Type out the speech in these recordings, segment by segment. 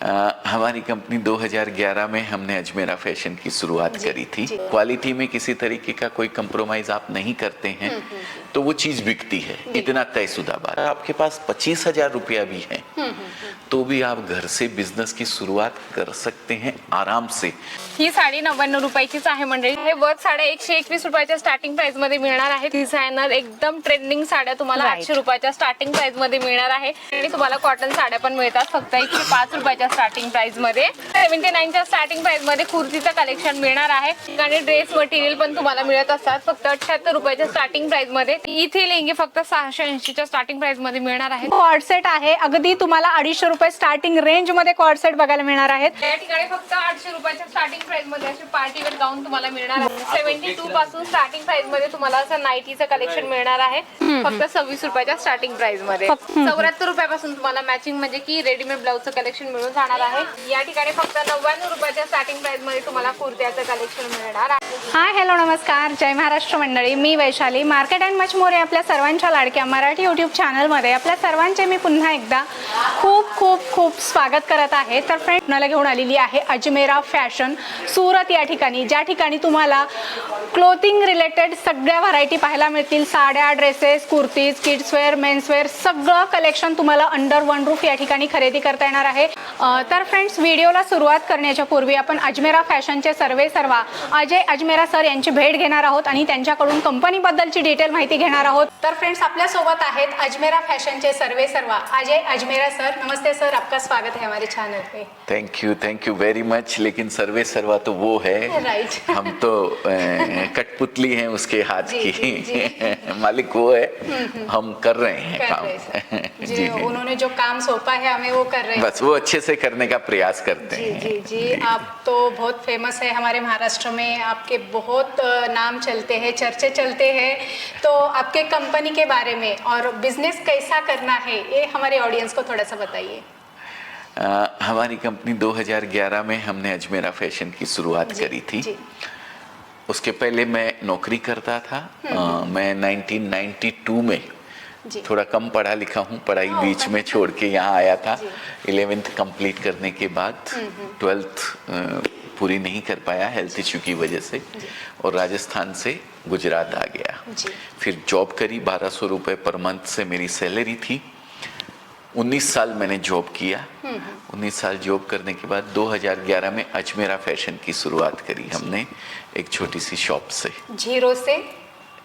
अ, हमारी कंपनी 2011 में हमने अजमेरा फ़ैशन की शुरुआत करी थी। क्वालिटी में किसी तरीके का कोई कंप्रोमाइज आप नहीं करते हैं तो वो चीज़ बिकती है इतना तयशुदा बात। आपके पास पच्चीस हज़ार रुपया भी है तो भी आप घर से बिज़नेस की शुरुआत कर सकते हैं आराम से। ही साडी नव्याण्णव रुपयाचीच आहे मंडळी. हे वर्क साड्या एकशे एकवीस रुपयाच्या स्टार्टिंग प्राइसमध्ये मिळणार आहे डिझायनर एकदम ट्रेंडिंग साड्या तुम्हाला. आठशे रुपयाच्या स्टार्टिंग प्राइसमध्ये मिळणार आहे. आणि तुम्हाला कॉटन साड्या पण मिळतात. फक्त एकशे पाच रुपयाच्या स्टार्टिंग प्राइसमध्ये. सेव्हन्टी नाईनच्या स्टार्टिंग प्राइसमध्ये कुर्तीचं कलेक्शन मिळणार आहे. आणि ड्रेस मटेरियल पण तुम्हाला मिळत असतात. फक्त अठ्याहत्तर रुपयाच्या स्टार्टिंग प्राइसमध्ये. इथे लेंगे फक्त सहाशे ऐंशीच्या स्टार्टिंग प्राइसमध्ये मिळणार आहे कॉर्ड सेट आहे. अगदी तुम्हाला अडीचशे रुपये स्टार्टिंग रेंजमध्ये कॉर्ड सेट बघायला मिळणार आहेत. या ठिकाणी फक्त आठशे रुपयाच्या स्टार्टिंग प्राइसमध्ये असे पार्टी वेअर गाऊन तुम्हाला मिळणार आहे. सेव्हन्टी टू पासून स्टार्टिंग प्राइसमध्ये तुम्हाला असं नाईटीचं कलेक्शन मिळणार आहे. फक्त सव्वीस रुपयाच्या स्टार्टिंग प्राइसमध्ये. चौऱ्याहत्तर रुपयापासून तुम्हाला मॅचिंग म्हणजे की रेडीमेड ब्लाऊजचं कलेक्शन मिळून जाणार आहे. या ठिकाणी फक्त नव्याण्णव रुपयाच्या स्टार्टिंग प्राइसमध्ये तुम्हाला कुर्त्याचं कलेक्शन मिळणार आहे. हाय हॅलो नमस्कार. जय महाराष्ट्र मंडळी. मी Vaishali. Market and much more आपल्या सर्वांच्या लाडक्या मराठी यूट्यूब चॅनलमध्ये आपल्या सर्वांचे मी पुन्हा एकदा खूप खूप खूप स्वागत करत आहे. तर फ्रेंड मला घेऊन आलेली आहे अजमेरा फॅशन सुरत या ठिकाणी. ज्या ठिकाणी तुम्हाला क्लोथिंग रिलेटेड सगळ्या व्हरायटी पाहायला मिळतील. साड्या ड्रेसेस कुर्तीज किड्सवेअर मेन्सवेअर सगळं कलेक्शन तुम्हाला अंडर वन रूफ या ठिकाणी खरेदी करता येणार आहे. तर फ्रेंड्स व्हिडिओला सुरुवात करण्याच्या पूर्वी आपण अजमेरा फॅशनचे सर्वे सर्वा अजय अजमेरा सर यांची भेट घेणार आहोत आणि त्यांच्याकडून कंपनीबद्दलची डिटेल माहिती घेणार आहोत. तर फ्रेंड्स आपल्यासोबत आहेत अजमेरा फॅशनचे सर्वे सर्वा अजय अजमेरा सर. नमस्ते सर आपका स्वागत है हमारे channel pay. Thank you thank you very much लेकिन सर्वे सर्वा तो वो है। Right. हम तो कठपुतली हैं उसके हाथ जी, की। जी, जी. मालिक वो है। हम कर रहे हैं कर काम। सर। जी उन्होंने जो काम सौंपा है हमें वो कर रहे हैं। बस वो अच्छे से करने का प्रयास करते जी हैं। जी जी। जी। आप तो बहुत फ़ेमस है हमारे महाराष्ट्र में। आपके बहुत नाम चलते हैं चर्चे चलते हैं। तो आपके कंपनी के बारे में और बिज़नेस कैसा करना है ये हमारे ऑडियंस को थोड़ा सा बताइए। अ, हमारी कंपनी 2011 में हमने अजमेरा फ़ैशन की शुरुआत करी थी। जी। उसके पहले मैं नौकरी करता था। अ, मैं 1992 में जी। थोड़ा कम पढ़ा लिखा हूँ पढ़ाई बीच में छोड़ के यहाँ आया था। इलेवेंथ कंप्लीट करने के बाद ट्वेल्थ पूरी नहीं कर पाया हेल्थ इशू की वजह से और राजस्थान से गुजरात आ गया। जी। फिर जॉब करी बारह सौ रुपये पर मंथ से मेरी सैलरी थी। 19 साल मैंने जॉब किया। 19 साल जॉब करने के बाद 2011 में अजमेरा फ़ैशन की शुरुआत करी हमने एक छोटी सी शॉप से। ज़ीरो से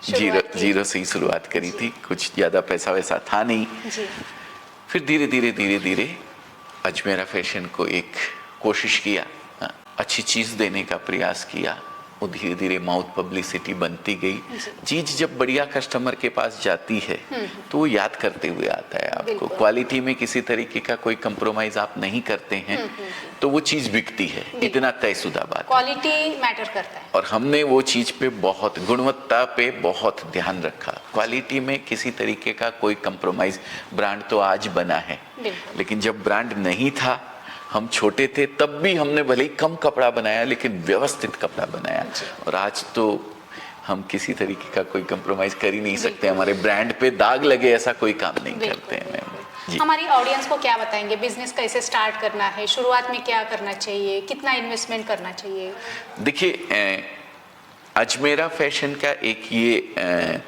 ज़ीरो ज़ीरो से ही शुरुआत करी थी। कुछ ज़्यादा पैसा वैसा था नहीं। जी। फिर धीरे धीरे धीरे धीरे अजमेरा फ़ैशन को एक कोशिश किया हाँ, अच्छी चीज़ देने का प्रयास किया। वो धीरे धीरे माउथ पब्लिसिटी बनती गई। चीज़ जब बढ़िया कस्टमर के पास जाती है तो वो याद करते हुए आता है आपको। क्वालिटी में किसी तरीके का कोई कंप्रोमाइज़ आप नहीं करते हैं तो वो चीज़ बिकती है। इतना तयशुदा बात क्वालिटी मैटर करता है। और हमने वो चीज़ पे बहुत गुणवत्ता पे बहुत ध्यान रखा। क्वालिटी में किसी तरीके का कोई कंप्रोमाइज ब्रांड तो आज बना है। लेकिन जब ब्रांड नहीं था हम छोटे थे तब भी हमने भले ही कम कपड़ा बनाया लेकिन व्यवस्थित कपड़ा बनाया। और आज तो हम किसी तरीके का कोई कंप्रोमाइज कर ही नहीं सकते हमारे ब्रांड पे दाग लगे ऐसा कोई काम नहीं करते हैं मैम हमारी ऑडियंस को क्या बताएँगे? बिज़नेस कैसे स्टार्ट करना है? शुरुआत में क्या करना चाहिए? कितना इन्वेस्टमेंट करना चाहिए? देखिए अजमेरा फ़ैशन का एक ये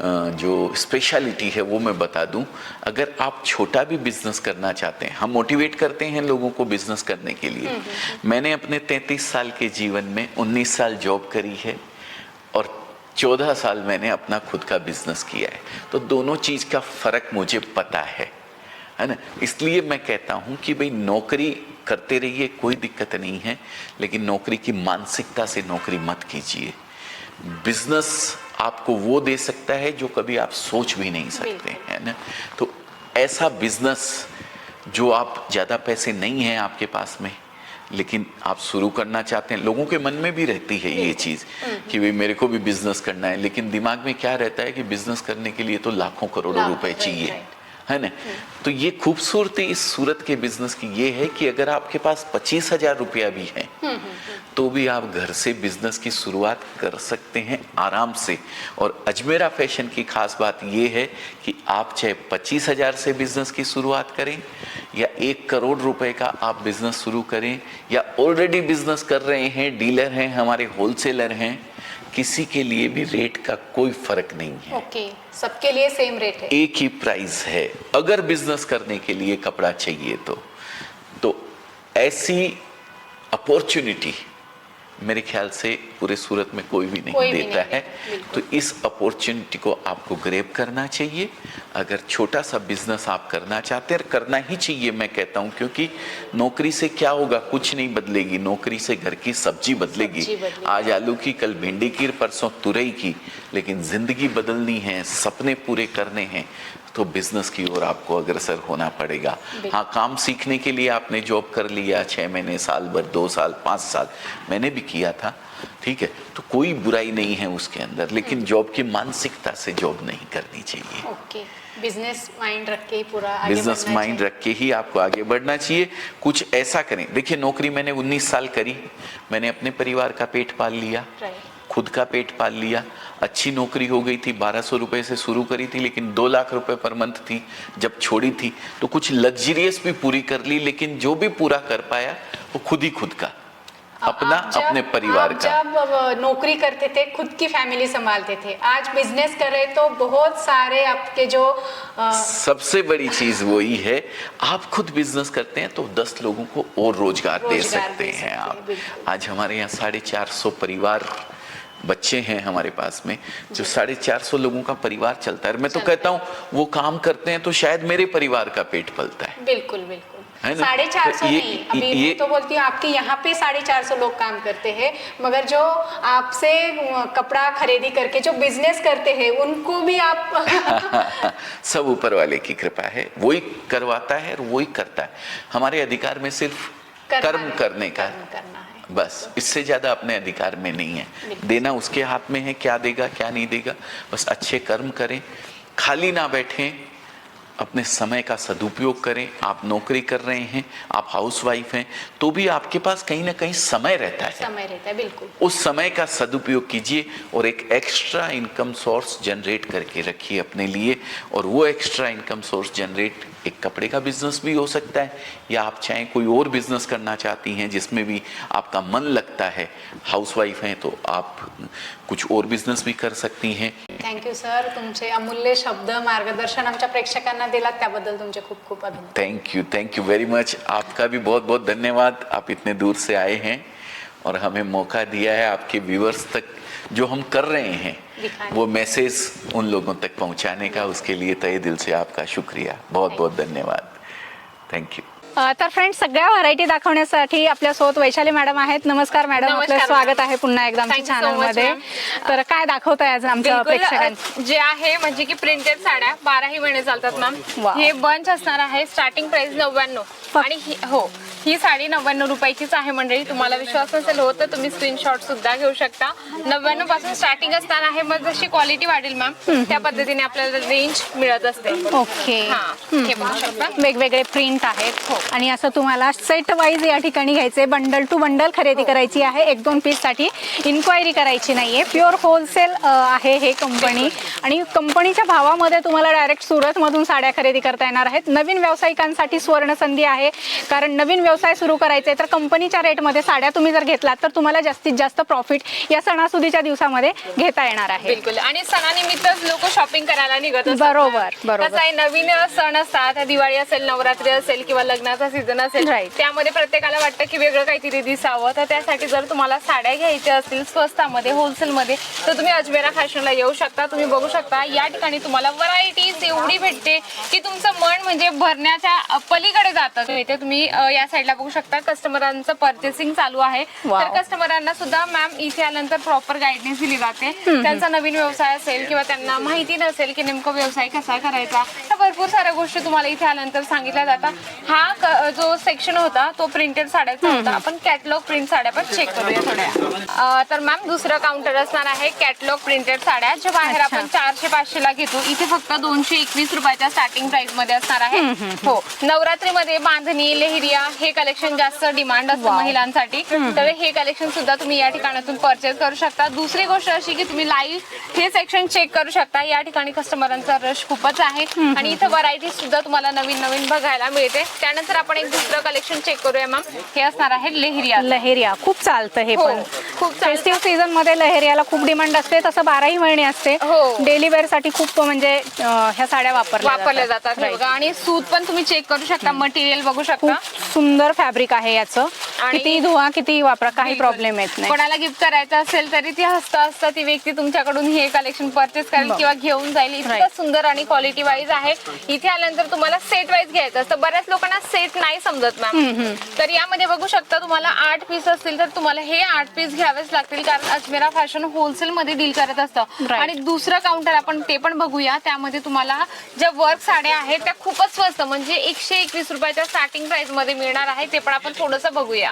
जो स्पेशलिटी है वो मैं बता दूँ। अगर आप छोटा भी बिज़नेस करना चाहते हैं हम मोटिवेट करते हैं लोगों को बिज़नेस करने के लिए। मैंने अपने 33 साल के जीवन में 19 साल जॉब करी है और 14 साल मैंने अपना खुद का बिज़नेस किया है। तो दोनों चीज़ का फ़र्क मुझे पता है है ना? इसलिए मैं कहता हूँ कि भाई नौकरी करते रहिए कोई दिक्कत नहीं है लेकिन नौकरी की मानसिकता से नौकरी मत कीजिए। बिज़नेस आपको वो दे सकता है जो कभी आप सोच भी नहीं सकते है ना? तो ऐसा बिज़नेस जो आप ज़्यादा पैसे नहीं हैं आपके पास में लेकिन आप शुरू करना चाहते हैं लोगों के मन में भी रहती है ये चीज़ कि भाई मेरे को भी बिज़नेस करना है लेकिन दिमाग में क्या रहता है कि बिज़नेस करने के लिए तो लाखों करोड़ों रुपए चाहिए है ना? तो ये खूबसूरती इस सूरत के बिज़नेस की ये है कि अगर आपके पास पच्चीस हज़ार रुपया भी है तो भी आप घर से बिज़नेस की शुरुआत कर सकते हैं आराम से। और अजमेरा फ़ैशन की खास बात यह है कि आप चाहे पच्चीस हज़ार से बिज़नेस की शुरुआत करें या एक करोड़ रुपए का आप बिज़नेस शुरू करें या ऑलरेडी बिज़नेस कर रहे हैं डीलर हैं हमारे होलसेलर हैं किसी के लिए भी रेट का कोई फ़र्क नहीं है। Okay okay. सबके लिए सेम रेट है। एक ही प्राइस है। अगर बिज़नेस करने के लिए कपड़ा चाहिए तो तो ऐसी अपॉर्चुनिटी मेरे ख्याल से पूरे सूरत में कोई भी नहीं कोई देता भी नहीं है। तो इस अपॉर्चुनिटी को आपको ग्रेप करना चाहिए। अगर छोटा सा बिज़नेस आप करना चाहते हैं करना ही चाहिए मैं कहता हूँ क्योंकि नौकरी से क्या होगा? कुछ नहीं बदलेगी। नौकरी से घर की सब्ज़ी बदलेगी। सब्ज़ी बदलेगी। आज आलू की कल भिंडी की परसों तुरई की। लेकिन ज़िंदगी बदलनी है सपने पूरे करने हैं। तो बिज़नेस की ओर आपको अग्रसर होना पड़ेगा। हाँ काम सीखने के लिए आपने जॉब कर लिया छः महीने साल भर दो साल पाँच साल मैंने भी किया था ठीक है? तो कोई बुराई नहीं है उसके अंदर लेकिन जॉब की मानसिकता से जॉब नहीं करनी चाहिए। ओके बिज़नेस माइंड रख के ही पूरा बिज़नेस माइंड रख के ही आपको आगे बढ़ना चाहिए। कुछ ऐसा करें देखिए नौकरी मैंने 19 साल करी मैंने अपने परिवार का पेट पाल लिया खुद का पेट पाल लिया अच्छी नौकरी हो गई थी बारह सौ रुपये से शुरू करी थी लेकिन दो लाख रुपए पर मंथ थी जब छोड़ी थी। तो कुछ लग्जरियस भी पूरी कर ली लेकिन जो भी पूरा कर पाया वो खुद ही खुद का अपना जब- अपने परिवार का। जब नौकरी करते थे खुद की फैमिली संभालते थे आज बिज़नेस कर रहे तो बहुत सारे आपके जो अ, सबसे बड़ी चीज़ वही है आप खुद बिज़नेस करते हैं तो दस लोगों को और रोज़गार रोज़गार दे सकते दे सकते हैं, आप। आज हमारे यहाँ साढ़े चार सौ परिवार बच्चे हैं हमारे पास में जो साढ़े चार सौ लोगों का परिवार चलता है। मैं तो कहता हूँ। वो काम करते हैं तो शायद मेरे परिवार का पेट पलता है। बिल्कुल बिल्कुल। साढ़े चार सौ तो ये- नहीं अभी ये- तो बोलती हूँ आपके यहाँ पे साढ़े चार सौ लोग काम करते हैं मगर जो आपसे कपड़ा खरीदी करके जो बिज़नेस करते हैं उनको भी आप सब ऊपर वाले की कृपा है। वही करवाता है और वही करता है। हमारे अधिकार में सिर्फ़ कर्म करने का करना। है बस इससे ज्यादा अपने अधिकार में नहीं है। देना उसके हाथ में है क्या देगा क्या नहीं देगा बस अच्छे कर्म करें खाली ना बैठें अपने समय का सदुपयोग करें आप नौकरी कर रहे हैं आप हाउसवाइफ हैं तो भी आपके पास कहीं ना कहीं समय रहता है। समय रहता है बिल्कुल। उस समय का सदुपयोग कीजिए और एक एक्स्ट्रा इनकम सोर्स जनरेट करके रखिए अपने लिए और वो एक्स्ट्रा इनकम सोर्स जनरेट एक कपड़े का बिज़नेस भी हो सकता है या आप चाहें कोई और बिज़नेस करना चाहती हैं जिसमें भी आपका मन लगता है। हाउसवाइफ हैं तो आप कुछ और बिज़नेस भी कर सकती हैं। थँक्यू सर तुमचे अमूल्य शब्द मार्गदर्शन आमच्या प्रेक्षकांना दिलात त्याबद्दल तुमचे खूप खूप अभिनंदन. Thank you thank you very much आपका भी बहुत बहुत धन्यवाद। आप इतने दूर से आए हैं और हमें मौका दिया है आपके व्यूअर्स तक जो हम कर रहे हैं वो मैसेज उन लोगों तक पहुँचाने का। उसके लिए तय दिल से आपका शुक्रिया। बहुत बहुत धन्यवाद। थैंक यू तर फ्रेंड्स सगळ्या व्हरायटी दाखवण्यासाठी आपल्यासोबत वैशाली मॅडम आहेत. नमस्कार मॅडम आपलं स्वागत. आहे पुन्हा एकदा आमच्या चॅनलमध्ये. तर काय दाखवताय आज आमच्या प्रेक्षकांना? जे आहे म्हणजे की प्रिंटेड साड्या बाराही महिने चालतात मॅम. हे बंच असणार आहे स्टार्टिंग प्राइस नव्याण्णव. आणि ही- हो साडी नव्याण्णव रुपयाचीच आहे मंडळी. तुम्हाला विश्वास नसेल होत तर तुम्ही स्क्रीनशॉट सुद्धा घेऊ शकता. नव्याण्णवपासून स्टार्टिंग असताना आहे मग जशी क्वालिटी वाढेल मॅम त्या पद्धतीने आपल्याला रेंज मिळत असते. ओके हा हे बघू शकता. वेगवेगळे प्रिंट आहेत. हो. आणि असं तुम्हाला सेट वाईज या ठिकाणी घ्यायचे बंडल टू बंडल खरेदी करायची आहे. एक दोन पीससाठी इन्क्वायरी करायची नाहीये. प्युअर होलसेल आहे हे कंपनी आणि कंपनीच्या भावामध्ये तुम्हाला डायरेक्ट सुरत मधून साड्या खरेदी करता येणार आहेत. नवीन व्यावसायिकांसाठी सुवर्ण संधी आहे. कारण नवीन व्यवसाय सुरू करायचे तर कंपनीच्या रेटमध्ये साड्या तुम्ही जर घेतलात तर तुम्हाला जास्तीत जास्त प्रॉफिट या सणासुदीच्या दिवसामध्ये घेता येणार आहे बिलकुल आणि सणानिमित्तच लोक शॉपिंग करायला निघत असतात. बरोबर, बरोबर. कसं आहे नवीन सण असतात दिवाळी असेल नवरात्री असेल किंवा लग्नाचा सीझन असेल Right. त्यामध्ये प्रत्येकाला वाटतं की वेगळं काहीतरी दिसावं तर त्यासाठी जर तुम्हाला साड्या घ्यायच्या असतील स्वस्तामध्ये होलसेलमध्ये तर तुम्ही अजमेरा फॅशनला येऊ शकता तुम्ही बघू शकता या ठिकाणी तुम्हाला व्हरायटीज एवढी भेटते की तुमचं मन म्हणजे भरण्याच्या अ, पलीकडे जातं इथे तुम्ही अ, या साईडला बघू शकता कस्टमरांचं पर्चेसिंग चालू आहे. तर कस्टमरांना सुद्धा मॅम इथे आल्यानंतर प्रॉपर गाईडन्स दिली जाते. त्यांचा नवीन व्यवसाय असेल किंवा त्यांना माहिती नसेल की नेमकं व्यवसाय कसा करायचा तर भरपूर साऱ्या गोष्टी तुम्हाला इथे आल्यानंतर सांगितल्या जातात. हा जो सेक्शन होता तो प्रिंटेड साड्याचा होता. आपण कॅटलॉग प्रिंट साड्या पण चेक करूया थोड्या. तर मॅम दुसरं काउंटर असणार आहे कॅटलॉग प्रिंटेड साड्या ज्या बाहेर. आपण चारशे पाचशे ला घेतो. इथे फक्त दोनशे एकवीस रुपयाच्या स्टार्टिंग प्राइसमध्ये असणार आहे. हो. नवरात्रीमध्ये बांधणी लेहरिया हे कलेक्शन जास्त डिमांड असतं. महिलांसाठी. तर हे कलेक्शन सुद्धा तुम्ही या ठिकाणातून परचेस करू शकता. दुसरी गोष्ट अशी की तुम्ही लाईव्ह हे सेक्शन चेक करू शकता. या ठिकाणी कस्टमरांचा रश खूपच आहे. आणि इथं व्हरायटी सुद्धा तुम्हाला नवीन नवीन बघायला मिळते. त्यानंतर आपण एक दुसरं कलेक्शन चेक करूया मॅम हे असणार आहे लेहरिया. लहेरिया. खूप चालतं हे हो, पण. खूप चालतं. फेस्टिव्ह सीझनमध्ये लहेरियाला खूप डिमांड असते. तसं बाराही महिने असते. हो. डेली वेअरसाठी खूप म्हणजे अं, ह्या साड्या वापरल्या वापरले जातात. हे. बघा. आणि सूत पण तुम्ही चेक करू शकता. मटेरियल बघू शकता. खूप सुंदर फॅब्रिक आहे याचं. किती धुवा किती वापरा काही बिलकुल. प्रॉब्लेम येत नाही. कोणाला गिफ्ट करायचं असेल तरी ती हसता हसता ती व्यक्ती तुमच्याकडून हे कलेक्शन परचेस करेल बरं. किंवा घेऊन जाईल. इतकं Right. सुंदर आणि क्वालिटी वाईज आहे. इथे आल्यानंतर तुम्हाला सेट वाईज घ्यायचं असतं. बऱ्याच लोकांना सेट नाही समजत मॅम तर यामध्ये बघू शकता तुम्हाला आठ पीस असतील तर तुम्हाला हे आठ पीस घ्यावेच लागतील. कारण अजमेरा फॅशन होलसेल मध्ये डील करत असतं. Right. आणि दुसरं काउंटर आपण ते पण बघूया. त्यामध्ये तुम्हाला ज्या वर्क साड्या आहेत त्या खूपच स्वस्त म्हणजे एकशे एकवीस रुपयाच्या स्टार्टिंग प्राइसमध्ये मिळणार आहे. ते पण आपण थोडस बघूया.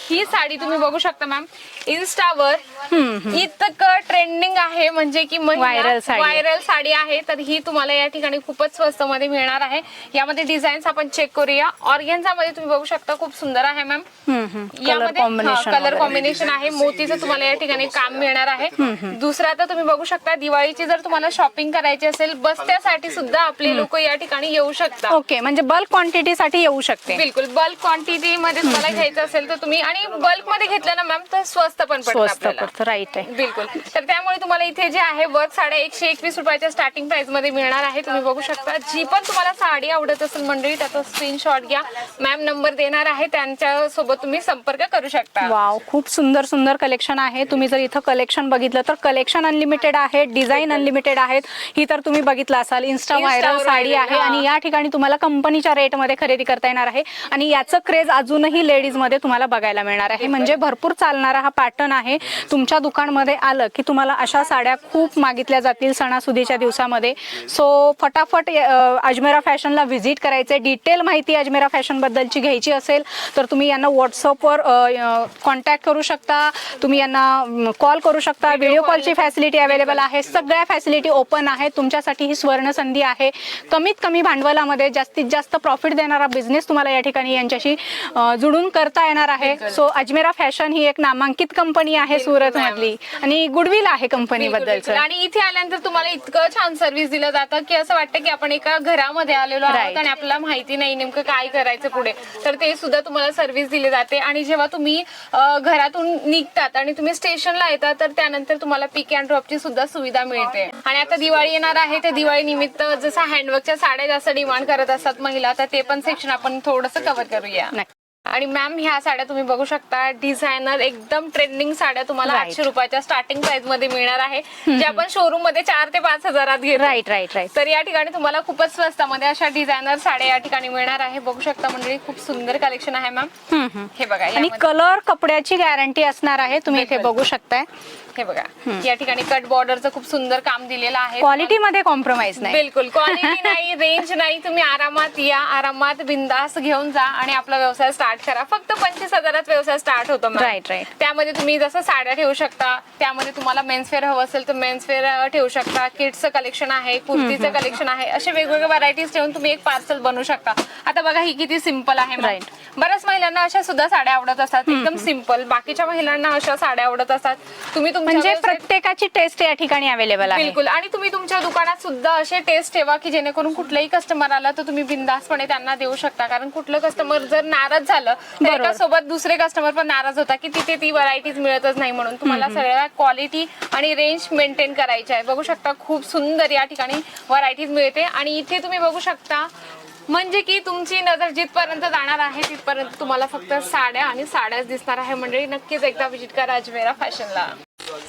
ही साडी तुम्ही बघू शकता मॅम इन्स्टावर इतकं ट्रेंडिंग आहे म्हणजे की आहे. व्हायरल साडी. आहे. तर ही तुम्हाला या ठिकाणी खूपच स्वस्त मध्ये मिळणार आहे. यामध्ये डिझाईन्स आपण चेक करूया. ऑर्गेन्झा मध्ये तुम्ही बघू शकता खूप सुंदर आहे मॅम कॉम्बिनेशन कलर कॉम्बिनेशन आहे. मोतीचं तुम्हाला या ठिकाणी काम मिळणार आहे. दुसरं आता तुम्ही बघू शकता दिवाळीची जर तुम्हाला शॉपिंग करायची असेल बस्त्यासाठी सुद्धा आपले लोक या ठिकाणी येऊ शकतात. ओके म्हणजे बल्क क्वांटिटी साठी येऊ शकते. बिलकुल. बल्क क्वांटिटी मध्ये तुम्हाला घ्यायचं असेल तर तुम्ही आणि बल्कमध्ये घेतलं ना मॅम तर स्वस्त पण पडतं स्वस्त आपल्याला. पडतं राईट आहे. बिलकुल. तर त्यामुळे तुम्हाला इथे जे आहे वर्क साड्या एकशे एकवीस रुपयाच्या स्टार्टिंग प्राइसमध्ये मिळणार आहे. तुम्ही बघू शकता. जी पण तुम्हाला साडी आवडत असेल मंडळी त्याचा स्क्रीनशॉट घ्या. मॅम नंबर देणार आहे. त्यांच्यासोबत तुम्ही संपर्क करू शकता. वाव खूप सुंदर सुंदर कलेक्शन आहे. तुम्ही जर इथं कलेक्शन बघितलं तर कलेक्शन अनलिमिटेड आहे डिझाईन अनलिमिटेड आहेत. ही तर तुम्ही बघितलं असाल. इन्स्टा व्हायरल साडी आहे हा. आणि या ठिकाणी तुम्हाला कंपनीच्या रेटमध्ये खरेदी करता येणार आहे. आणि याचं क्रेज अजूनही लेडीजमध्ये तुम्हाला बघायला मिळणार आहे. म्हणजे भरपूर चालणारा हा पॅटर्न आहे. तुमच्या दुकानमध्ये आलं की तुम्हाला अशा साड्या खूप मागितल्या जातील सणासुदीच्या दिवसामध्ये. सो फटाफट अजमेरा फॅशनला व्हिजिट करायचे डिटेल माहिती अजमेरा फॅशन बद्दलची घ्यायची असेल तर तुम्ही यांना व्हॉट्सअपवर कॉन्टॅक्ट करू शकता. तुम्ही यांना कॉल करू शकता. व्हिडिओ कॉलची फॅसिलिटी अवेलेबल आहे. सगळ्या फॅसिलिटी ओपन आहे तुमच्यासाठी ही स्वर्ण संधी आहे. कमीत कमी भांडवलामध्ये जास्तीत जास्त प्रॉफिट देणारा बिझनेस तुम्हाला या ठिकाणी यांच्याशी जुळून करता येणार आहे. सो अजमेरा फॅशन ही एक नामांकित कंपनी आहे सुरत मधली आणि गुडविल आहे कंपनी. बद्दलचं. आणि इथे आल्यानंतर तुम्हाला इतकं छान सर्व्हिस दिलं जातं की असं वाटतं की आपण एका घरामध्ये आलेलो आहोत. आणि आपल्याला माहिती नाही नेमकं काय करायचं पुढे. तर ते सुद्धा तुम्हाला सर्व्हिस दिली जाते. आणि जेव्हा तुम्ही घरातून निघतात आणि तुम्ही स्टेशनला येतात तर त्यानंतर तुम्हाला पिक अँड ड्रॉपची सुद्धा सुविधा मिळते. आणि आता दिवाळी येणार आहे तर दिवाळी निमित्त जसं हँडवर्कच्या साड्या जास्त डिमांड करत असतात महिला तर ते पण सेक्शन आपण थोडंसं कव्हर करूया. आणि मॅम ह्या साड्या तुम्ही बघू शकता. डिझायनर एकदम ट्रेंडिंग साड्या तुम्हाला Right. आठशे रुपयाच्या स्टार्टिंग प्राइसमध्ये मिळणार आहे. जे आपण शोरूममध्ये चार ते पाच हजारात घेतो. राईट राईट राईट तर या ठिकाणी तुम्हाला खूपच स्वस्तामध्ये अशा डिझायनर साड्या या ठिकाणी मिळणार आहे. बघू शकता मंडळी खूप सुंदर कलेक्शन आहे मॅम हे बघा आणि यामध्ये- कलर कपड्याची गॅरंटी असणार आहे. तुम्ही इथे बिलकुल. बघू शकताय. हे बघा. या ठिकाणी कट बॉर्डरचं खूप सुंदर काम दिलेलं आहे. क्वालिटी मध्ये कॉम्प्रोमाइज नाही. बिलकुल. क्वालिटी नाही रेंज नाही. तुम्ही आरामात या आरामात बिंदास घेऊन जा आणि आपला व्यवसाय स्टार्ट करा. फक्त पंचवीस हजारात व्यवसाय स्टार्ट होतो. Right, right. त्यामध्ये तुम्ही जसं साड्या ठेवू शकता त्यामध्ये तुम्हाला मेन्सवेअर हवं असेल तर मेन्सवेअर ठेवू शकता. किड्सचं कलेक्शन आहे कुर्तीचं कलेक्शन आहे. असे वेगवेगळे व्हरायटीज ठेवून तुम्ही एक पार्सल बनवू शकता. आता बघा ही किती सिंपल आहे. Right. बऱ्याच महिलांना अशा सुद्धा साड्या आवडत असतात. एकदम सिंपल बाकीच्या महिलांना अशा साड्या आवडत असतात. तुम्ही म्हणजे प्रत्येकाची टेस्ट या ठिकाणी अवेलेबल आहे. बिलकुल. आणि तुम्ही तुमच्या दुकानात सुद्धा असे टेस्ट ठेवा की जेणेकरून कुठलाही कस्टमर आला तर तुम्ही बिंदासपणे त्यांना देऊ शकता. कारण कुठलं कस्टमर जर नाराज झालं तर. एका सोबत दुसरे कस्टमर पण नाराज होता की तिथे ती व्हरायटीज मिळतच नाही म्हणून. तुम्हाला सगळ्या क्वालिटी आणि रेंज मेंटेन करायची आहे. बघू शकता खूप सुंदर या ठिकाणी व्हरायटीज मिळते. आणि इथे तुम्ही बघू शकता म्हणजे की तुमची नजर जिथपर्यंत जाणार आहे तिथपर्यंत तुम्हाला फक्त साड्या आणि साड्याच दिसणार आहे. मंडळी नक्कीच एकदा विजिट करा अजमेरा फॅशनला.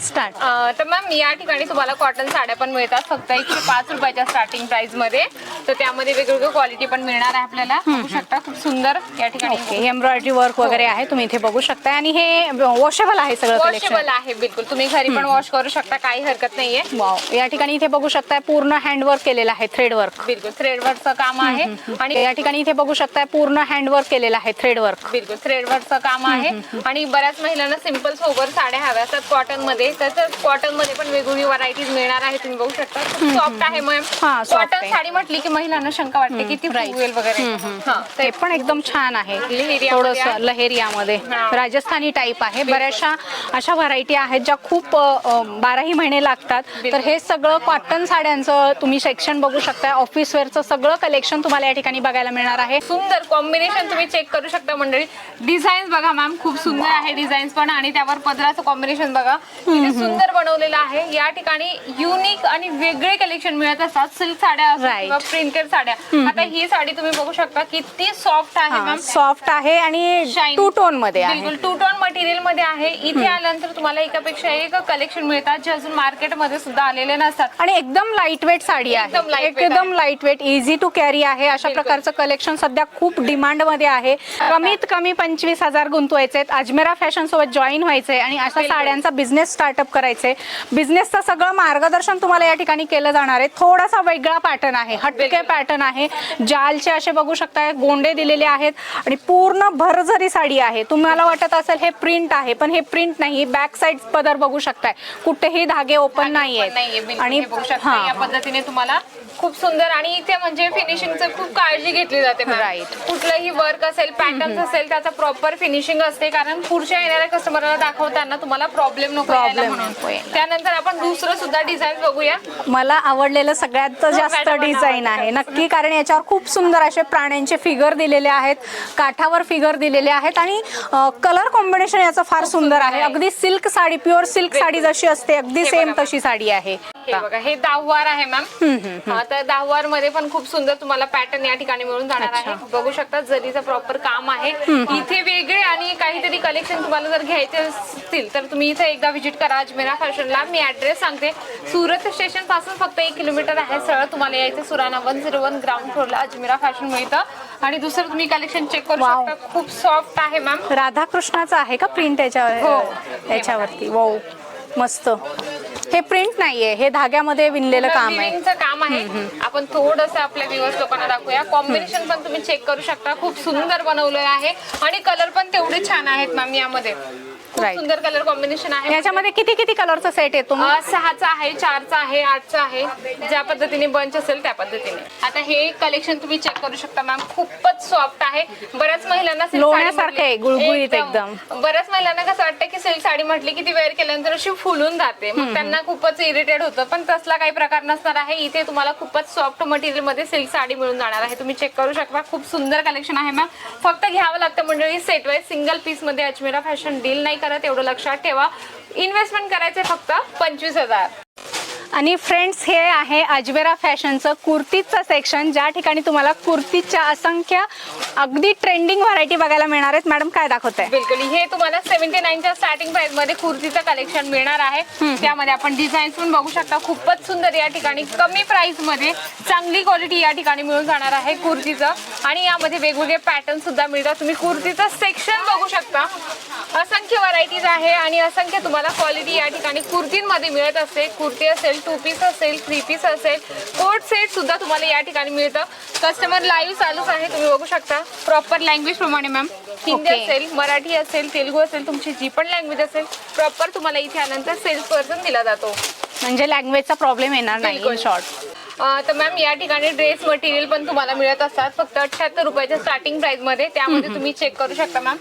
स्टार्ट अं, तर मॅम या ठिकाणी तुम्हाला कॉटन साड्या पण मिळतात. फक्त एकशे पाच रुपयाच्या स्टार्टिंग प्राइसमध्ये. तर त्यामध्ये वेगवेगळी क्वालिटी पण मिळणार आहे आपल्याला. बघू शकता खूप सुंदर या ठिकाणी ओके एम्ब्रॉयडरी वर्क वगैरे आहे तुम्ही इथे बघू शकता आणि हे वॉशेबल आहे सगळं कलेक्शन वॉशेबल आहे बिलकुल. तुम्ही घरी पण वॉश करू शकता काही हरकत नाहीये. वाव या ठिकाणी इथे बघू शकताय पूर्ण हँडवर्क केलेलं आहे थ्रेड वर्क बिलकुल. थ्रेडवर्कचं काम आहे. आणि या ठिकाणी इथे बघू शकताय पूर्ण हँडवर्क केलेलं आहे थ्रेड वर्क बिलकुल. थ्रेडवर्कचं काम आहे. आणि बऱ्याच महिलांना सिंपल सोबर साड्या हव्या असतात कॉटन मध्ये. तर कॉटनमध्ये पण वेगवेगळी व्हरायटीज मिळणार आहे तुम्ही बघू शकता. सॉफ्ट आहे मॅम. हा, soft कॉटन आहे. साडी म्हटली की महिलांना शंका वाटते की ती. फुगवेल वगैरे. हा ते पण एकदम छान आहे. लहेरियामध्ये थोडस आहे. लहेरियामध्ये. हा. राजस्थानी टाईप आहे. बऱ्याचशा अशा व्हरायटी आहेत ज्या खूप अ, अ, बाराही महिने लागतात. तर. हे सगळं कॉटन साड्यांचं तुम्ही सेक्शन बघू शकता ऑफिस वेअरचं सगळं कलेक्शन तुम्हाला या ठिकाणी बघायला मिळणार आहे. सुंदर कॉम्बिनेशन तुम्ही चेक करू शकता मंडळी. डिझाईन बघा मॅम खूप सुंदर आहे डिझाईन्स पण आणि त्यावर पदराचं कॉम्बिनेशन बघा. किती सुंदर बनवलेलं आहे. या ठिकाणी युनिक आणि वेगळे कलेक्शन मिळत असतात. सिल्क साड्या असो Right. किंवा प्रिंटेड साड्या. आता ही साडी तुम्ही बघू शकता. किती सॉफ्ट आहे मॅम सॉफ्ट आहे आणि. टू टोनमध्ये आहे. बिलकुल टू टोन मटेरियलमध्ये आहे. इथे आल्यानंतर तुम्हाला एकापेक्षा एक कलेक्शन मिळतात जे अजून मार्केटमध्ये सुद्धा आलेले नसतात. आणि एकदम लाइट वेट साडी आहे. एकदम lightweight एकदम. Lightweight easy to carry आहे. अशा बिलकुल. प्रकारचं कलेक्शन सध्या खूप डिमांडमध्ये आहे. कमीत कमी पंचवीस हजार गुंतवायचे अजमेरा फॅशन सोबत जॉईन व्हायचे आणि अशा बिलकुल. साड्यांचा बिझनेस स्टार्टअप करायचे. बिझनेसचं सगळं मार्गदर्शन तुम्हाला या ठिकाणी केलं जाणार आहे. थोडासा वेगळा पॅटर्न आहे. हटके. पॅटर्न आहे. जालचे असे बघू शकता गोंडे दिलेले आहेत आणि पूर्ण भरझरी साडी आहे. तुम्हाला वाटत असेल हे प्रिंट आहे पण हे प्रिंट नाही. बॅक साईड पदर बघू शकताय. कुठेही धागे ओपन नाही आहेत आणि या पद्धतीने तुम्हाला खूप सुंदर आणि इथे म्हणजे फिनिशिंगचं खूप काळजी घेतली जाते. Right. कुठलंही वर्क असेल पॅटर्न असेल त्याचा प्रॉपर फिनिशिंग असते कारण पुढच्या येणाऱ्या कस्टमरला दाखवताना तुम्हाला प्रॉब्लेम नको यायला Problem म्हणून नको यायला. त्यानंतर आपण दुसरं सुद्धा डिझाईन बघूया मला आवडलेलं सगळ्यात जास्त मॅडम, डिझाईन आहे. नक्की कारण याच्यावर खूप सुंदर असे प्राण्यांचे फिगर दिलेले आहेत काठावर फिगर दिलेले आहेत आणि कलर कॉम्बिनेशन याचं फार सुंदर आहे आहे. अगदी silk sari pure silk sari जशी असते अगदी हे सेम बघा. तशी साडी आहे हे बघा हे दहावार आहे मॅम हा तर दहावारमध्ये पण खूप सुंदर तुम्हाला पॅटर्न या ठिकाणी मिळून जाणार आहे. बघू शकता जरीचं प्रॉपर काम आहे. इथे वेगळे आणि काहीतरी कलेक्शन तुम्हाला जर घ्यायचे असतील तर तुम्ही इथे एकदा व्हिजिट करा. अजमेरा फॅशनला. मी ऍड्रेस सांगते. सुरत स्टेशनपासून फक्त एक किलोमीटर आहे सरळ तुम्हाला यायचं Surana one zero one ground फ्लोअरला अजमेरा फॅशन मिळतं आणि दुसरं तुम्ही कलेक्शन चेक करू. शकता. खूप सॉफ्ट आहे मॅम राधाकृष्णाचं आहे का प्रिंट याच्यावर हो. याच्यावरती? वो मस्त. हे प्रिंट नाहीये. हे धाग्यामध्ये विणलेलं काम आहे. काम आहे. आपण थोडस आपल्या व्ह्युअर्स लोकांना दाखवूया. कॉम्बिनेशन पण तुम्ही चेक करू शकता. खूप सुंदर बनवलेलं आहे. आणि कलर पण तेवढे छान आहेत मॅम यामध्ये. खूप Right. सुंदर कलर कॉम्बिनेशन आहे. याच्यामध्ये किती किती कलरचा सेट येतो मग? अं, सहाचा आहे चारचा आहे आठचा आहे. ज्या पद्धतीने बंच असेल त्या पद्धतीने. आता हे कलेक्शन तुम्ही चेक करू शकता मॅम खूपच सॉफ्ट आहे. बऱ्याच महिलांना silk साडी लोण्यासारखं म्हटली- आहे, गुळगुळीत एकदम. बऱ्याच महिलांना कसं वाटतं की सिल्क साडी म्हटली की ती वेअर केल्यानंतर अशी फुलून जाते. मग त्यांना खूपच इरिटेट होतं. पण तसला काही प्रकार नसणार आहे. इथे तुम्हाला खूपच सॉफ्ट मटेरियलमध्ये सिल्क साडी मिळून जाणार आहे. तुम्ही चेक करू शकता. खूप सुंदर कलेक्शन आहे मॅम फक्त घ्यावं लागतं मंडळी सेट वाईज सिंगल पीसमध्ये अजमेरा फॅशन डील नाही करत एवढं लक्षात ठेवा. इन्व्हेस्टमेंट करायचे फक्त पंचवीस हजार. आणि फ्रेंड्स हे आहे अजवेरा फॅशनचं कुर्तीचं सेक्शन ज्या ठिकाणी तुम्हाला कुर्तीच्या असंख्य अगदी ट्रेंडिंग व्हरायटी बघायला मिळणार आहेत. मॅडम काय दाखवत आहे बिलकुल. हे तुम्हाला सेव्हन्टी नाईनच्या स्टार्टिंग प्राइसमध्ये कुर्तीचं कलेक्शन मिळणार आहे. त्यामध्ये आपण डिझाईन्स पण बघू शकता. खूपच सुंदर या ठिकाणी कमी प्राइसमध्ये चांगली क्वालिटी या ठिकाणी मिळून जाणार आहे कुर्तीचं. आणि यामध्ये वेगवेगळे पॅटर्न सुद्धा मिळतात. तुम्ही कुर्तीचं सेक्शन बघू शकता. असंख्य व्हरायटीज आहे आणि असंख्य तुम्हाला क्वालिटी या ठिकाणी कुर्तींमध्ये मिळत असते कुर्ती असेल टू पीस असेल थ्री पीस असेल. कोट सेट सुद्धा तुम्हाला या ठिकाणी मिळतं. कस्टमर लाईव्ह चालूच आहे. तुम्ही बघू शकता. प्रॉपर लँग्वेज प्रमाणे मॅम हिंदी Okay. असेल मराठी असेल तेलुगू असेल तुमची जी पण लँग्वेज असेल प्रॉपर तुम्हाला इथे आल्यानंतर सेल्स पर्सन दिला जातो. म्हणजे लँग्वेजचा प्रॉब्लेम येणार नाही बिलकुल. शॉर्ट अं, तर मॅम या ठिकाणी ड्रेस मटेरियल पण तुम्हाला मिळत असतात. फक्त अठ्याहत्तर रुपयाच्या स्टार्टिंग प्राइसमध्ये. त्यामध्ये तुम्ही चेक करू शकता मॅम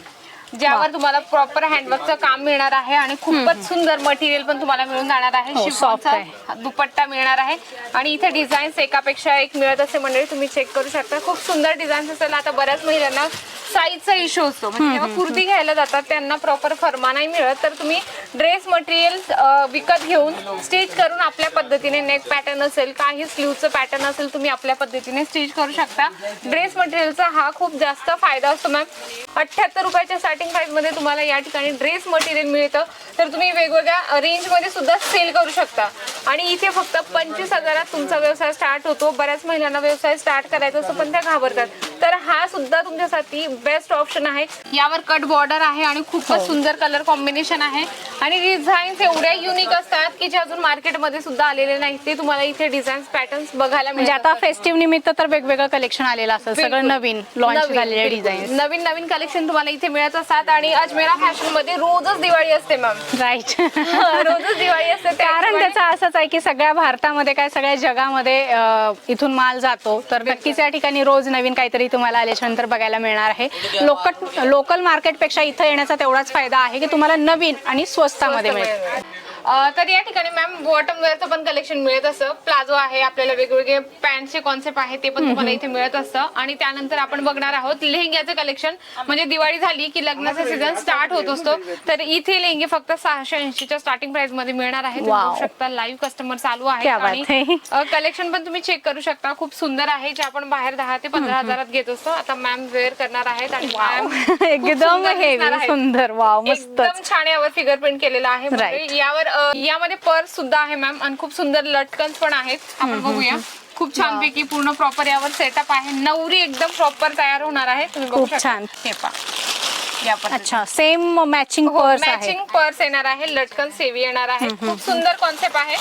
ज्यावर तुम्हाला प्रॉपर हँडवर्कचं काम मिळणार आहे आणि खूपच सुंदर मटेरियल पण तुम्हाला मिळून जाणार आहे. हो, soft शिफॉनचा दुपट्टा मिळणार आहे. आणि इथे डिझाईन्स एकापेक्षा एक मिळत असे मंडळी तुम्ही चेक करू शकता. खूप सुंदर डिझाईन्स असेल. आता बऱ्याच महिलांना साईजचा इश्यू असतो. म्हणजे जेव्हा कुर्ती घ्यायला जातात त्यांना प्रॉपर फर्मा नाही मिळत. तर तुम्ही ड्रेस मटेरियल विकत घेऊन स्टिच करून आपल्या पद्धतीने नेक पॅटर्न असेल काही स्लीवचं पॅटर्न असेल तुम्ही आपल्या पद्धतीने स्टिच करू शकता. ड्रेस मटेरियलचा हा खूप जास्त फायदा असतो मॅम अठ्ठ्याहत्तर रुपयाच्या स्टार्टिंग प्राइसमध्ये तुम्हाला या ठिकाणी ड्रेस मटेरियल मिळतं. तर तुम्ही वेगवेगळ्या रेंजमध्ये सुद्धा सेल करू शकता. आणि इथे फक्त पंचवीस हजारात तुमचा व्यवसाय स्टार्ट होतो. बऱ्याच महिलांना व्यवसाय स्टार्ट करायचा असतो पण त्या घाबरतात. तर हा सुद्धा तुमच्यासाठी बेस्ट ऑप्शन आहे. यावर कट बॉर्डर आहे आणि खूपच हो. सुंदर कलर कॉम्बिनेशन आहे. आणि डिझाईन्स एवढ्या युनिक असतात की जे अजून मार्केटमध्ये सुद्धा आलेले नाहीत. ते तुम्हाला इथे डिझाईन्स पॅटर्न्स बघायला म्हणजे. आता फेस्टिव्ह निमित्त तर वेगवेगळं कलेक्शन आलेलं असतं. सगळं. नवीन लॉन्च झालेले. डिझाईन नवीन नवीन कलेक्शन तुम्हाला इथे मिळत असतात आणि अजमेरा फॅशनमध्ये रोजच दिवाळी असते मॅम राईट रोजच दिवाळी असते कारण त्याचं असंच आहे की सगळ्या भारतामध्ये काय सगळ्या जगामध्ये अं, इथून माल जातो. तर नक्कीच या ठिकाणी रोज नवीन काहीतरी तुम्हाला आल्याच्यानंतर बघायला मिळणार आहे. लोकल लोकल मार्केटपेक्षा इथं येण्याचा तेवढाच फायदा आहे की तुम्हाला नवीन आणि स्वस्तामध्ये मिळेल. अं, तर या ठिकाणी मॅम बॉटम वेअरचं पण कलेक्शन मिळत असतं प्लाझो आहे आपल्याला वेगवेगळे पॅन्टचे कॉन्सेप्ट आहे ते पण तुम्हाला इथे मिळत असतं आणि त्यानंतर आपण बघणार आहोत लेहंग्याचं कलेक्शन म्हणजे दिवाळी झाली की लग्नाचा सीझन स्टार्ट होत असतो. तर इथे लेहंगे फक्त सहाशे ऐंशीच्या स्टार्टिंग प्राइसमध्ये मिळणार आहे तुम्ही Wow. बघू शकता लाईव्ह कस्टमर चालू आहे क्या बात. कलेक्शन पण तुम्ही चेक करू शकता. खूप सुंदर आहे जे आपण बाहेर दहा ते पंधरा हजारात घेत असतो. आता मॅम वेअर करणार आहेत आणि ma'am खूप एकदम सुंदर दिसणार हेवी आहेत. सुंदर. वाव एकदम मस्तच. छान यावर फिगर प्रिंट केलेला आहे. Right. म्हणजे यावर अ, यामध्ये पर्स सुद्धा आहे मॅम आणि खूप सुंदर लटकन्स पण आहेत. आपण बघूया. खूप छान पैकी पूर्ण प्रॉपर यावर सेटअप आहे. नवरी एकदम प्रॉपर तयार होणार आहे. तुम्ही बघू खूप शकता. छान. हे पहा. या पद्धतीने. अच्छा सेम मॅचिंग हो पर्स आहे. मॅचिंग पर्स येणार आहे. लटकन सेवी येणार आहे. खूप सुंदर कॉन्सेप्ट आहे.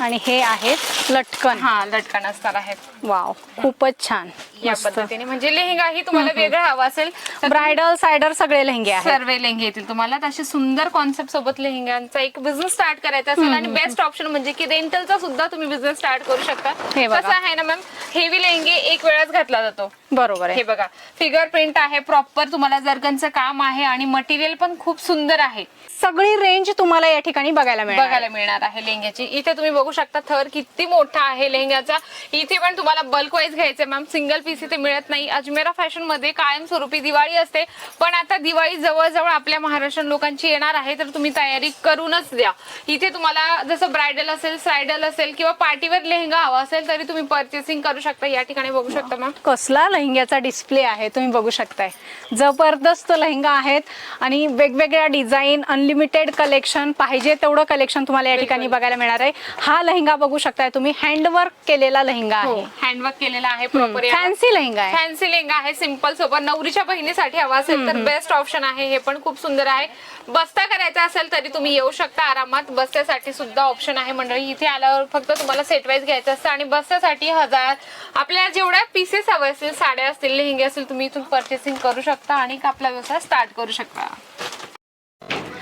आणि हे आहेत लटकन. हा लटकन असणार आहेत. वाव खूपच छान. या मस्त. पद्धतीने. म्हणजे लेहंगा ही तुम्हाला वेगळा हवा असेल तर ब्रायडल सायडर सगळे लेहंगे आहेत. सर्व लेहंगे येतील तुम्हाला. तर असे सुंदर कॉन्सेप्ट सोबत लेहंग्यांचा एक बिझनेस स्टार्ट करायचा असेल आणि बेस्ट ऑप्शन म्हणजे की रेंटलचा सुद्धा तुम्ही बिझनेस स्टार्ट करू शकता. हे बघा. कसं आहे ना मॅम हेवी लेहंगे एक वेळाच घातला जातो. बरोबर हे आहे बघा. फिगर प्रिंट आहे प्रॉपर तुम्हाला जर्गनचं काम आहे आणि मटेरियल पण खूप सुंदर आहे. सगळी रेंज तुम्हाला या ठिकाणी बघायला मिळेल बघायला मिळणार आहे लेहंग्याची. इथे तुम्ही बघू शकता थर किती मोठा आहे लेहंग्याचा. इथे पण तुम्हाला बल्क वाईज घ्यायचे मॅम सिंगल पीस इथे मिळत नाही. अजमेरा फॅशनमध्ये कायमस्वरूपी दिवाळी असते. पण आता दिवाळी जवळजवळ आपल्या महाराष्ट्रीयन लोकांची येणार आहे तर तुम्ही तयारी करूनच द्या. इथे तुम्हाला जसं ब्रायडल असेल सायडल असेल किंवा पार्टीवर लेहंगा हवा असेल तरी तुम्ही परचेसिंग करू शकता. या ठिकाणी बघू शकता मॅम कसला लेहंग्याचा डिस्प्ले आहे तुम्ही बघू शकताय. जबरदस्त लेहंगा आहेत आणि वेगवेगळ्या डिझाईन अनलिमिटेड कलेक्शन पाहिजे तेवढं कलेक्शन तुम्हाला या ठिकाणी बघायला मिळणार आहे. हा लेहंगा बघू शकताय तुम्ही. हँडवर्क केलेला लेहंगा आहे. हँडवर्क केलेला आहे प्रॉपर फॅन्सी लेहंगा आहे. फॅन्सी लेहंगा आहे सिंपल सोबत. नवरीच्या बहिणीसाठी हवा असेल तर बेस्ट ऑप्शन आहे. हे पण खूप सुंदर आहे. बस्ता करायचा असेल तरी तुम्ही येऊ शकता आरामात. बस्त्यासाठी सुद्धा ऑप्शन आहे मंडळी. इथे आल्यावर फक्त तुम्हाला सेट वाईज घ्यायचं असतं आणि बस्त्यासाठी हजार आपल्याला जेवढ्या पीसेस हवे असतील साड्या असतील लेहंगे असतील तुम्ही इथून परचेसिंग करू शकता आणि आपला व्यवसाय स्टार्ट करू शकता.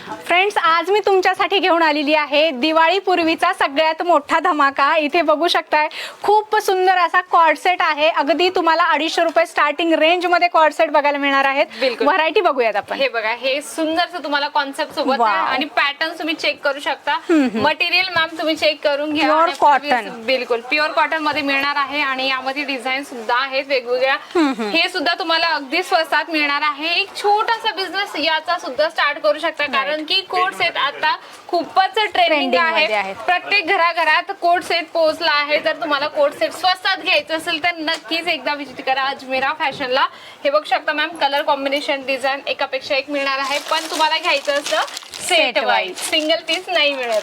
फ्रेंड्स आज मी तुमच्यासाठी घेऊन आलेली आहे दिवाळी पूर्वीचा सगळ्यात मोठा धमाका. इथे बघू शकताय खूप सुंदर असा कॉर्ड सेट आहे. अगदी तुम्हाला अडीचशे रुपये स्टार्टिंग रेंजमध्ये कॉर्ड सेट बघायला मिळणार आहेत. व्हरायटी बघूयात आपण. हे बघा हे सुंदरच तुम्हाला कॉन्सेप्ट सोबत आणि पॅटर्न तुम्ही चेक करू शकता. मटेरियल मॅम तुम्ही चेक करून घ्या. Cotton. बिलकुल प्युअर कॉटनमध्ये मिळणार आहे आणि यामध्ये डिझाईन सुद्धा आहेत वेगवेगळ्या. हे सुद्धा तुम्हाला अगदी स्वस्तात मिळणार आहे. एक छोटासा बिझनेस याचा सुद्धा स्टार्ट करू शकता. कारण की कोट सेट आता खूपच ट्रेंडिंग आहे. आहेत. प्रत्येक घराघरात कोट सेट पोहोचला आहे. जर तुम्हाला कोट सेट स्वस्तात घ्यायचं असेल तर नक्कीच एकदा विजिट करा अजमेरा फॅशनला हे बघू शकता मॅम कलर कॉम्बिनेशन डिझाईन एकापेक्षा एक मिळणार आहे. पण तुम्हाला घ्यायचं असतं सेट वाईज. सिंगल पीस नाही मिळत.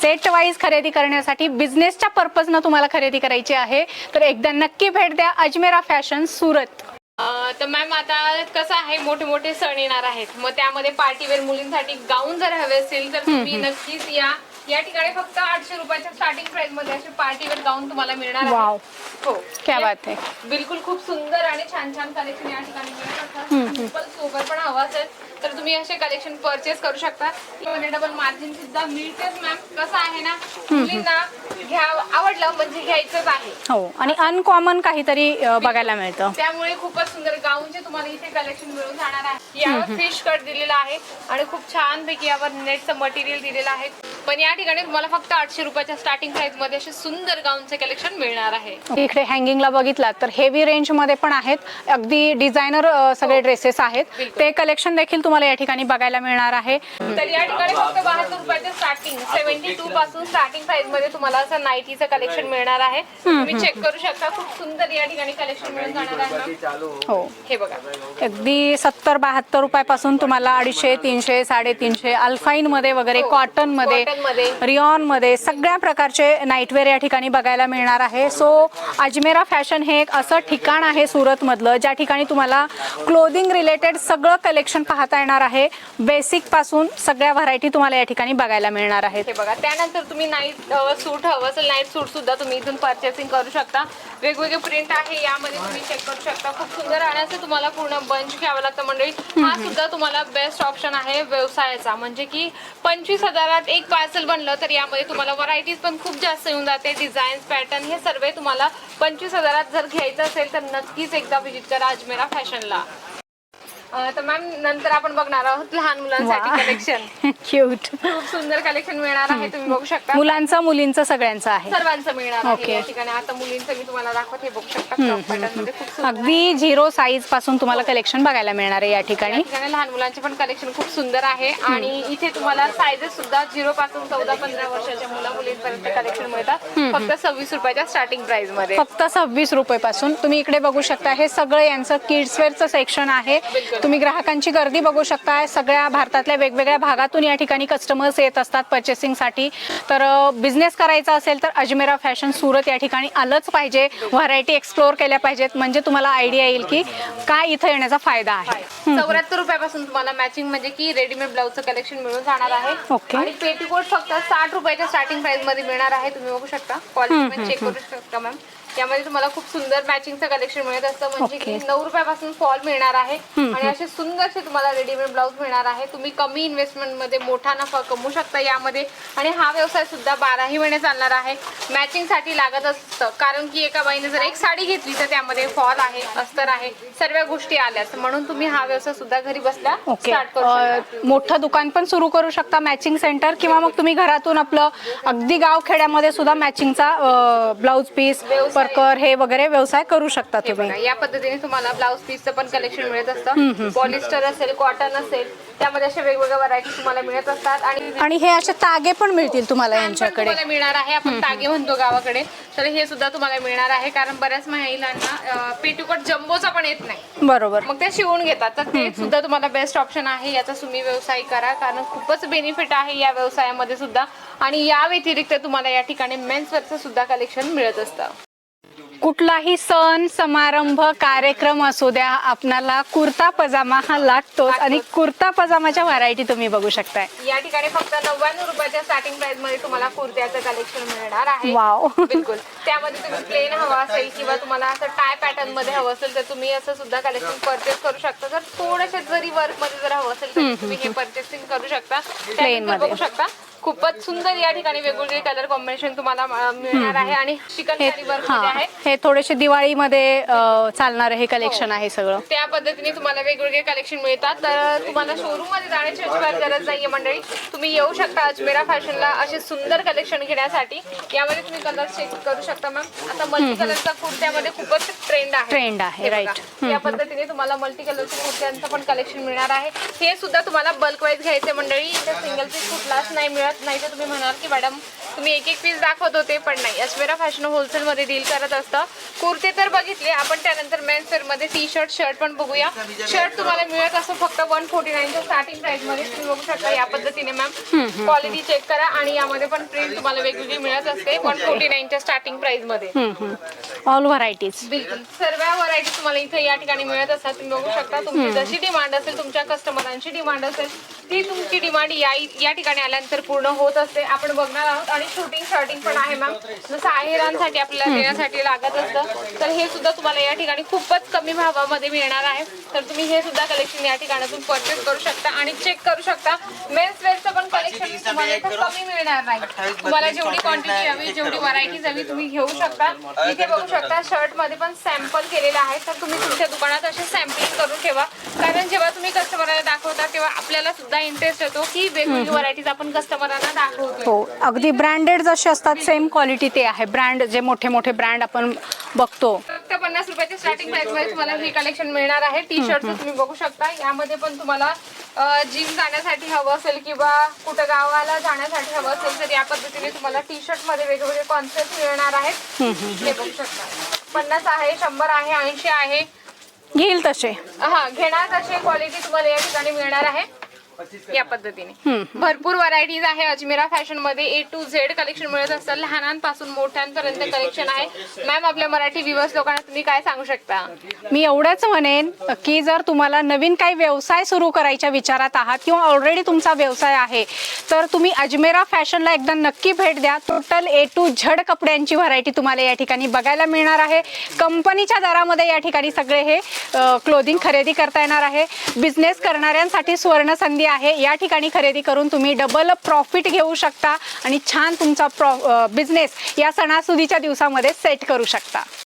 सेट वाईज खरेदी करण्यासाठी बिझनेसच्या पर्पजनं तुम्हाला खरेदी करायची आहे. तर एकदा नक्की भेट द्या अजमेरा फॅशन सुरत. तर मॅम आता कसं आहे मोठे मोठे सण येणार आहेत. मग त्यामध्ये पार्टीवेअर मुलींसाठी गाऊन जर हवे असतील तर तुम्ही नक्कीच या. या ठिकाणी फक्त आठशे रुपयाच्या स्टार्टिंग प्राइसमध्ये असे पार्टीवेअर गाऊन तुम्हाला मिळणार आहे. वाव हो. क्या या- बात है बिलकुल खूप सुंदर आणि छान छान कलेक्शन या ठिकाणी मिळत असतात. सिंपल सोबर पण हवा असेल तर तुम्ही असे कलेक्शन परचेस करू शकता. डबल मार्जिन सुद्धा मिळतेच मॅम कसं आहे ना मुलींना घ्या आवडलं म्हणजे घ्यायचंच आहे. हो. आणि अनकॉमन काहीतरी अं, बघायला मिळतं. त्यामुळे खूपच सुंदर गाऊनचे तुम्हाला इथे कलेक्शन मिळून जाणार आहे. यावर फिश कट दिलेला आहे आणि खूप छान पैकी यावर नेटचं मटेरियल दिलेलं आहे. पण या ठिकाणी तुम्हाला फक्त आठशे रुपयाच्या स्टार्टिंग प्राइसमध्ये असे सुंदर गाऊनचे कलेक्शन मिळणार आहे. इकडे हँगिंगला बघितलात तर हेवी रेंजमध्ये पण आहेत. अगदी डिझायनर सगळे ड्रेसेस आहेत. बिलकुल. ते कलेक्शन देखील तुम्हाला या ठिकाणी बघायला मिळणार आहे. तर या ठिकाणी फक्त बहात्तर रुपयाचे स्टार्टिंग सेव्हन्टी टू पासून स्टार्टिंग प्राइसमध्ये तुम्हाला असं नाईटीचं कलेक्शन मिळणार आहे. तुम्ही चेक करू शकता. खूप सुंदर या ठिकाणी कलेक्शन मिळून जाणार आहे. हो. हे बघा. अगदी सत्तर बहात्तर रुपयापासून तुम्हाला अडीचशे तीनशे साडेतीनशे अल्फाईन मध्ये वगैरे हो. कॉटनमध्ये Cotton मध्ये. रिऑनमध्ये सगळ्या प्रकारचे नाईटवेअर या ठिकाणी बघायला मिळणार आहे. सो अजमेरा फॅशन हे एक असं ठिकाण आहे सुरत मधलं ज्या ठिकाणी तुम्हाला क्लोदिंग रिलेटेड सगळं कलेक्शन पाहता येणार आहे. बेसिकपासून सगळ्या व्हरायटी तुम्हाला या ठिकाणी बघायला मिळणार आहेत. हे बघा त्यानंतर तुम्ही नाईट सूट हवं असेल नाईट सूट सुद्धा तुम्ही इथून परचेसिंग करू शकता. वेगवेगळे प्रिंट आहे यामध्ये तुम्ही चेक करू शकता. खूप सुंदर आणि असं तुम्हाला पूर्ण बंच घ्यावं लागतं मंडळी. हा सुद्धा तुम्हाला बेस्ट ऑप्शन आहे व्यवसायाचा. म्हणजे की पंचवीस हजारात एक पार्सल म्हणलं तर यामध्ये तुम्हाला व्हरायटीज पण खूप जास्त येऊन जाते. डिझाईन्स पॅटर्न हे सर्व तुम्हाला पंचवीस हजारात जर घ्यायचं असेल तर नक्कीच एकदा व्हिजिट करा अजमेरा फॅशनला तर मॅम नंतर आपण बघणार आहोत लहान मुलांसाठी वा. कलेक्शन क्यूट खूप सुंदर कलेक्शन मिळणार आहे तुम्ही बघू शकता. मुलांचं मुलींचं सगळ्यांचं आहे. सर्वांचं मिळणार आहे Okay. या ठिकाणी. आता मुलींचं मी तुम्हाला दाखवते बघू शकता. मध्ये खूप सुंदर. अगदी झिरो साईजपासून तुम्हाला कलेक्शन बघायला मिळणार आहे या या ठिकाणी. ठिकाणी लहान मुलांचे पण कलेक्शन खूप सुंदर आहे. आणि इथे तुम्हाला सायझेस सुद्धा झिरो पासून चौदा पंधरा वर्षाच्या मुला मुलींपर्यंत कलेक्शन मिळतात. फक्त सव्वीस रुपयाच्या स्टार्टिंग प्राइसमध्ये. फक्त सव्वीस रुपये पासून तुम्ही इकडे बघू शकता हे सगळं यांचं किड्सवेअरचं सेक्शन आहे. तुम्ही ग्राहकांची गर्दी बघू शकता सगळ्या भारतातल्या वेगवेगळ्या भागातून या ठिकाणी कस्टमर्स येत असतात पर्चेसिंगसाठी तर बिझनेस करायचा असेल तर अजमेरा फॅशन सुरत या ठिकाणी आलंच पाहिजे. व्हरायटी एक्सप्लोअर केल्या पाहिजेत. म्हणजे तुम्हाला आयडिया येईल की काय इथं येण्याचा फायदा आहे. चौऱ्याहत्तर रुपयापासून तुम्हाला मॅचिंग म्हणजे की रेडीमेड ब्लाऊजचं कलेक्शन मिळून जाणार आहे. Okay. आणि पेटीकोट फक्त साठ रुपयाच्या स्टार्टिंग प्राइसमध्ये मिळणार आहे. तुम्ही बघू शकता. क्वालिटी चेक करू शकता मॅम यामध्ये तुम्हाला खूप सुंदर मॅचिंगचं कलेक्शन मिळत असतं. म्हणजे की. नऊ रुपयापासून फॉल मिळणार आहे. आणि असे सुंदरसे तुम्हाला रेडीमेड ब्लाऊज मिळणार आहे. तुम्ही कमी इन्व्हेस्टमेंटमध्ये मोठा नफा कमवू शकता यामध्ये. आणि हा व्यवसाय सुद्धा बाराही महिने चालणार आहे. मॅचिंगसाठी लागत असतं. कारण की एका बाईने जर एक साडी घेतली तर त्यामध्ये फॉल आहे अस्तर आहे सर्व गोष्टी आल्यात. म्हणून तुम्ही हा व्यवसाय सुद्धा घरी बसल्या ओके स्टार्ट करू मोठं दुकान पण सुरू करू शकता मॅचिंग सेंटर किंवा मग तुम्ही घरातून आपलं अगदी गावखेड्यामध्ये सुद्धा मॅचिंगचा ब्लाऊज पीस परकर हे वगैरे व्यवसाय करू शकता हे तुम्ही. बघा, या पद्धतीने तुम्हाला ब्लाऊज पीसचं पण कलेक्शन मिळत असतं. पॉलिस्टर असेल कॉटन असेल त्यामध्ये अशा वेगवेगळ्या व्हरायटी तुम्हाला मिळत असतात. आणि आणि हे असे तागे पण मिळतील तुम्हाला पण यांच्याकडे. तुम्हाला मिळणार आहे. आपण तागे म्हणतो गावाकडे. तर हे सुद्धा तुम्हाला मिळणार आहे कारण बऱ्याच महिलांना पेटीकोट जम्बोचा पण येत नाही. बरोबर. मग ते शिवून घेतात. तर ते सुद्धा तुम्हाला बेस्ट ऑप्शन आहे. याचा तुम्ही व्यवसाय करा कारण खूपच बेनिफिट आहे या व्यवसायामध्ये सुद्धा. आणि या व्यतिरिक्त तुम्हाला या ठिकाणी मेन्स वेअरचं सुद्धा कलेक्शन मिळत असतं. कुठलाही सण समारंभ कार्यक्रम असू द्या आपणाला कुर्ता पजामा हा लागतोच आणि कुर्ता पजामाच्या व्हरायटी तुम्ही बघू शकताय. या ठिकाणी फक्त नव्याण्णव रुपयाच्या स्टार्टिंग प्राइसमध्ये तुम्हाला कुर्त्याचं कलेक्शन मिळणार आहे. वाव. बिलकुल. त्यामध्ये तुम्ही प्लेन हवा असेल किंवा तुम्हाला असं टाय पॅटर्नमध्ये हवं असेल तर तुम्ही असं सुद्धा कलेक्शन परचेस करू शकता. जर थोडेसे जरी वर्कमध्ये जर हवं असेल तर तुम्ही हे परचेसिंग करू शकता. मध्ये. बघू शकता खूपच सुंदर या ठिकाणी वेगवेगळे कलर कॉम्बिनेशन तुम्हाला मिळणार आहे. आणि चिकन वर्कमध्ये आहे. हे थोडेसे दिवाळीमध्ये अ, चालणारं हे कलेक्शन आहे सगळं. त्या पद्धतीने तुम्हाला वेगवेगळे कलेक्शन मिळतात. तर तुम्हाला शोरूममध्ये जाण्याची अजिबात गरज नाहीये मंडळी. तुम्ही येऊ शकता अजमेरा फॅशनला असे सुंदर कलेक्शन घेण्यासाठी. यामध्ये तुम्ही कलर चेक करू शकता मॅम आता मल्टी कलरचा कुर्त्यामध्ये खूपच ट्रेंड आहे. Trend आहे, हे बघा. right. या पद्धतीने तुम्हाला मल्टी कलरच्या कुर्त्यांचं पण कलेक्शन मिळणार आहे. हे सुद्धा तुम्हाला बल्क वाईज घ्यायचे मंडळी. इथे सिंगल पीस कुठलाच नाही मिळत. नाही तर तुम्ही म्हणाल की मॅडम तुम्ही एक एक पीस दाखवत. होते पण नाही. अजमेरा फॅशन होलसेल मध्ये डील करत असतं कुर्ते तर बघितले. आपण त्यानंतर मेन्स वेअरमध्ये टी शर्ट शर्ट पण बघूया. शर्ट तुम्हाला मिळत असं फक्त वन फोर्टी नाईनच्या स्टार्टिंग प्राइसमध्ये. तुम्ही बघू शकता या पद्धतीने मॅम क्वालिटी चेक करा आणि यामध्ये पण प्रिंट तुम्हाला वेगवेगळी मिळत असते. वन फोर्टी नाईनच्या स्टार्टिंग प्राइसमध्ये. ऑल व्हरायटीज बिलकुल. सर्व व्हरायटी तुम्हाला इथे या ठिकाणी मिळत असतात. तुम्ही बघू शकता. तुमची जशी डिमांड असेल तुमच्या कस्टमरांची डिमांड असेल ती तुमची डिमांड या या ठिकाणी आल्यानंतर पूर्ण होत असते. आपण बघणार आहोत. आणि शूटिंग शर्टिंग पण आहे मॅम जसं आहेरांसाठी आपल्याला देण्यासाठी लागत असतं. तर हे सुद्धा तुम्हाला या ठिकाणी खूपच कमी भावामध्ये मिळणार आहे. तर तुम्ही हे सुद्धा कलेक्शन या ठिकाणातून परचेस करू शकता आणि चेक करू शकता. मेन्स वेअरचं पण कलेक्शन तुम्हाला कमी मिळणार नाही. तुम्हाला जेवढी क्वांटिटी हवी जेवढी व्हरायटीज हवी तुम्ही घेऊ शकता. इथे बघू शकता शर्टमध्ये पण सॅम्पल केलेलं आहे. तर तुम्ही तुमच्या दुकानात असे सॅम्पलिंग करून ठेवा. कारण जेव्हा तुम्ही कस्टमरला दाखवता तेव्हा आपल्याला सुद्धा इंटरेस्ट येतो की वेगवेगळी व्हरायटीज आपण कस्टमरांना दाखवतो हो अगदी ब्रँडेड जसे असतात सेम क्वालिटी ते आहे. ब्रँड जे मोठे मोठे ब्रँड आपण बघतो. फक्त पन्नास रुपयाच्या स्टार्टिंग प्राइसमध्ये तुम्हाला हे कलेक्शन मिळणार आहे. टी शर्टचं तुम्ही बघू शकता. यामध्ये पण तुम्हाला जिम जाण्यासाठी हवं असेल किंवा कुठं गावाला जाण्यासाठी हवं असेल तर या पद्धतीने तुम्हाला टी शर्टमध्ये वेगवेगळे कॉन्सेप्ट मिळणार आहेत. हे बघू शकता. पन्नास आहे शंभर आहे ऐंशी आहे. घेईल तसे. हा घेणार तशी क्वालिटी तुम्हाला या ठिकाणी मिळणार आहे. या पद्धतीने. भरपूर व्हरायटीज आहे अजमेरा फॅशनमध्ये ए टू झेड कलेक्शन मिळत असतं लहानांपासून मोठ्यांपर्यंत कलेक्शन आहे. मॅम आपल्या मराठी विवर्स लोकांना तुम्ही काय सांगू शकता? मी एवढंच म्हणेन की जर तुम्हाला नवीन काही व्यवसाय सुरू करायच्या विचारात आहात किंवा ऑलरेडी तुमचा व्यवसाय आहे तर तुम्ही अजमेरा फॅशनला एकदा नक्की भेट द्या. टोटल ए टू झड कपड्यांची व्हरायटी तुम्हाला या ठिकाणी बघायला मिळणार आहे. कंपनीच्या दरामध्ये या ठिकाणी सगळे हे क्लोदिंग खरेदी करता येणार आहे. बिझनेस करणाऱ्यांसाठी सुवर्ण संधी आहे. या ठिकाणी खरेदी करून तुम्ही डबल प्रॉफिट घेऊ शकता आणि छान तुमचा प्रॉ बिझनेस या सणासुदीच्या दिवसामध्ये सेट करू शकता.